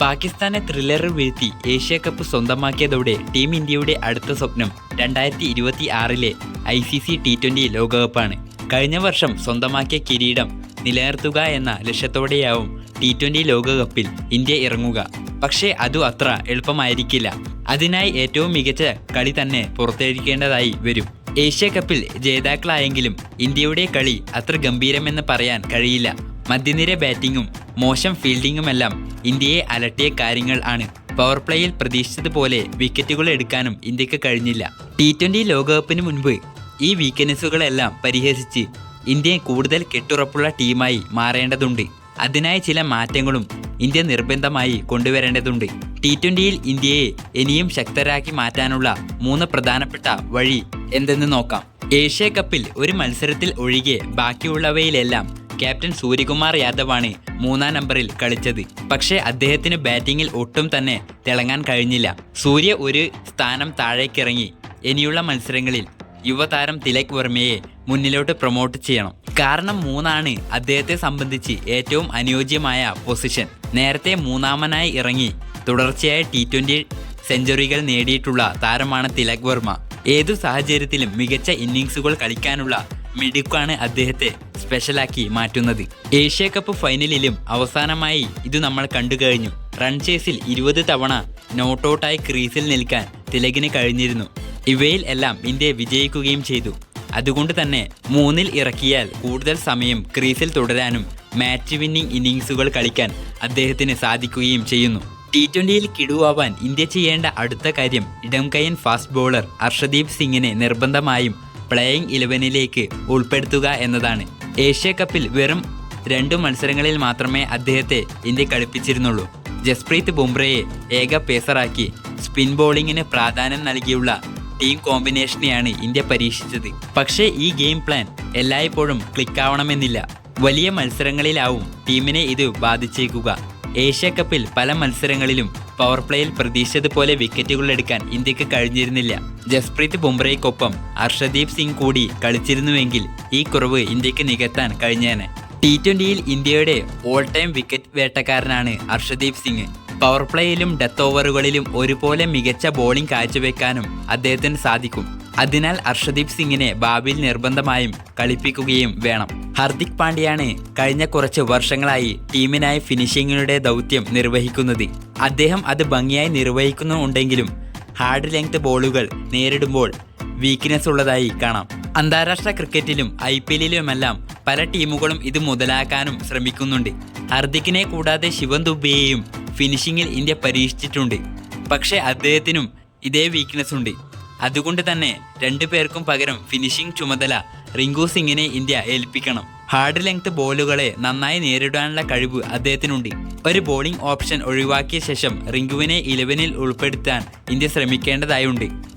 പാകിസ്ഥാനെ ത്രില്ലറിൽ വീഴ്ത്തി Asia cup സ്വന്തമാക്കിയതോടെ team ഇന്ത്യയുടെ അടുത്ത സ്വപ്നം രണ്ടായിരത്തി ഇരുപത്തി ആറിലെ I C C T twenty ലോകകപ്പാണ്. കഴിഞ്ഞ വർഷം സ്വന്തമാക്കിയ കിരീടം നിലനിർത്തുക എന്ന ലക്ഷ്യത്തോടെയാവും ടി ട്വന്റി ലോകകപ്പിൽ ഇന്ത്യ ഇറങ്ങുക. പക്ഷേ അതു അത്ര എളുപ്പമായിരിക്കില്ല. അതിനായി ഏറ്റവും മികച്ച കളി തന്നെ പുറത്തേക്കേണ്ടതായി വരും. ഏഷ്യ കപ്പിൽ ജേതാക്കളായെങ്കിലും ഇന്ത്യയുടെ കളി അത്ര ഗംഭീരമെന്ന് പറയാൻ കഴിയില്ല. മധ്യനിര ബാറ്റിങ്ങും മോശം ഫീൽഡിങ്ങുമെല്ലാം ഇന്ത്യയെ അലട്ടിയ കാര്യങ്ങൾ ആണ്. പവർ പ്ലേയിൽ പ്രതീക്ഷിച്ചതുപോലെ വിക്കറ്റുകൾ എടുക്കാനും ഇന്ത്യയ്ക്ക് കഴിഞ്ഞില്ല. ടി ട്വന്റി ലോകകപ്പിന് മുൻപ് ഈ വീക്ക്നെസ്സുകളെല്ലാം പരിഹസിച്ച് ഇന്ത്യ കൂടുതൽ കെട്ടുറപ്പുള്ള ടീമായി മാറേണ്ടതുണ്ട്. അതിനായി ചില മാറ്റങ്ങളും ഇന്ത്യ നിർബന്ധമായി കൊണ്ടുവരേണ്ടതുണ്ട്. ടി ട്വന്റിയിൽ ഇന്ത്യയെ ഇനിയും ശക്തരാക്കി മാറ്റാനുള്ള മൂന്ന് പ്രധാനപ്പെട്ട വഴി എന്തെന്ന് നോക്കാം. ഏഷ്യ കപ്പിൽ ഒരു മത്സരത്തിൽ ഒഴികെ ബാക്കിയുള്ളവയിലെല്ലാം ക്യാപ്റ്റൻ സൂര്യകുമാർ യാദവാണ് മൂന്നാം നമ്പറിൽ കളിച്ചത്. പക്ഷേ അദ്ദേഹത്തിന് ബാറ്റിംഗിൽ ഒട്ടും തന്നെ തിളങ്ങാൻ കഴിഞ്ഞില്ല. സൂര്യ ഒരു സ്ഥാനം താഴേക്കിറങ്ങി. ഇനിയുള്ള മത്സരങ്ങളിൽ യുവതാരം തിലക് വർമ്മയെ മുന്നിലോട്ട് പ്രൊമോട്ട് ചെയ്യണം. കാരണം മൂന്നാണ് അദ്ദേഹത്തെ സംബന്ധിച്ച് ഏറ്റവും അനുയോജ്യമായ പൊസിഷൻ നേരത്തെ മൂന്നാമനായി ഇറങ്ങി. തുടർച്ചയായ ടി ട്വന്റി സെഞ്ചുറികൾ നേടിയിട്ടുള്ള താരമാണ് തിലക് വർമ്മ. ഏതു സാഹചര്യത്തിലും മികച്ച ഇന്നിങ്സുകൾ കളിക്കാനുള്ള മിടുക്കാണ് അദ്ദേഹത്തെ സ്പെഷ്യലാക്കി മാറ്റുന്നത്. ഏഷ്യ കപ്പ് ഫൈനലിലും അവസാനമായി ഇത് നമ്മൾ കണ്ടു കഴിഞ്ഞു. റൺ ചേസിൽ ഇരുപത് തവണ നോട്ടൗട്ടായി ക്രീസിൽ നിൽക്കാൻ തിലകിന് കഴിഞ്ഞിരുന്നു. ഇവയിൽ എല്ലാം ഇന്ത്യ വിജയിക്കുകയും ചെയ്തു. അതുകൊണ്ട് തന്നെ മൂന്നിൽ ഇറക്കിയാൽ കൂടുതൽ സമയം ക്രീസിൽ തുടരാനും മാച്ച് വിന്നിംഗ് ഇന്നിങ്സുകൾ കളിക്കാൻ അദ്ദേഹത്തിന് സാധിക്കുകയും ചെയ്യുന്നു. ടി ട്വന്റിയിൽ കിടുവാവാൻ ഇന്ത്യ ചെയ്യേണ്ട അടുത്ത കാര്യം ഇടംകൈയൻ ഫാസ്റ്റ് ബോളർ അർഷദീപ് സിംഗിനെ നിർബന്ധമായും പ്ലേയിങ് ഇലവനിലേക്ക് ഉൾപ്പെടുത്തുക എന്നതാണ്. ഏഷ്യ കപ്പിൽ വെറും രണ്ടു മത്സരങ്ങളിൽ മാത്രമേ അദ്ദേഹത്തെ ഇന്ത്യ കളിപ്പിച്ചിരുന്നുള്ളൂ. ജസ്പ്രീത് ബുംറയെ ഏക പേസറാക്കി സ്പിൻ ബോളിങ്ങിന് പ്രാധാന്യം നൽകിയുള്ള ടീം കോമ്പിനേഷനെയാണ് ഇന്ത്യ പരീക്ഷിച്ചത്. പക്ഷേ ഈ ഗെയിം പ്ലാൻ എല്ലായ്പ്പോഴും ക്ലിക്കാവണമെന്നില്ല. വലിയ മത്സരങ്ങളിലാവും ടീമിനെ ഇത് ബാധിച്ചേക്കുക. ഏഷ്യ കപ്പിൽ പല മത്സരങ്ങളിലും പവർ പ്ലേയിൽ പ്രതീക്ഷിച്ചതുപോലെ വിക്കറ്റുകൾ എടുക്കാൻ ഇന്ത്യയ്ക്ക് കഴിഞ്ഞിരുന്നില്ല. ജസ്പ്രീത് ബുംറയ്ക്കൊപ്പം അർഷദീപ് സിംഗ് കൂടി കളിച്ചിരുന്നുവെങ്കിൽ ഈ കുറവ് ഇന്ത്യയ്ക്ക് നികത്താൻ കഴിഞ്ഞേനെ. ടി ട്വന്റിയിൽ ഇന്ത്യയുടെ ഓൾ ടൈം വിക്കറ്റ് വേട്ടക്കാരനാണ് അർഷദീപ് സിംഗ്. പവർ പ്ലേയിലും ഡെത്ത് ഓവറുകളിലും ഒരുപോലെ മികച്ച ബോളിംഗ് കാഴ്ചവെക്കാനും അദ്ദേഹത്തിന് സാധിക്കും. അതിനാൽ അർഷദീപ് സിംഗിനെ ഭാവിയിൽ നിർബന്ധമായും കളിപ്പിക്കുകയും വേണം. ഹർദിക് പാണ്ഡ്യയാണ് കഴിഞ്ഞ കുറച്ച് വർഷങ്ങളായി ടീമിനായി ഫിനിഷിങ്ങിലൂടെ ദൗത്യം നിർവഹിക്കുന്നത്. അദ്ദേഹം അത് ഭംഗിയായി നിർവഹിക്കുന്നുണ്ടെങ്കിലും ഹാർഡ് ലെങ്ത് ബോളുകൾ നേരിടുമ്പോൾ വീക്ക്നെസ് ഉള്ളതായി കാണാം. അന്താരാഷ്ട്ര ക്രിക്കറ്റിലും ഐ പി എല്ലിലുമെല്ലാം പല ടീമുകളും ഇത് മുതലാക്കാനും ശ്രമിക്കുന്നുണ്ട്. ഹർദിക്കിനെ കൂടാതെ ശിവൻ ദുബെയെയും ഫിനിഷിങ്ങിൽ ഇന്ത്യ പരീക്ഷിച്ചിട്ടുണ്ട്. പക്ഷേ അദ്ദേഹത്തിനും ഇതേ വീക്ക്നെസ് ഉണ്ട്. അതുകൊണ്ട് തന്നെ രണ്ടു പേർക്കും പകരം ഫിനിഷിംഗ് ചുമതല റിങ്കു സിംഗിനെ ഇന്ത്യ ഏൽപ്പിക്കണം. ഹാർഡ് ലെങ്ത് ബോളുകളെ നന്നായി നേരിടാനുള്ള കഴിവ് അദ്ദേഹത്തിനുണ്ട്. ഒരു ബോളിംഗ് ഓപ്ഷൻ ഒഴിവാക്കിയ ശേഷം റിങ്കുവിനെ ഇലവനിൽ ഉൾപ്പെടുത്താൻ ഇന്ത്യ ശ്രമിക്കേണ്ടതായുണ്ട്.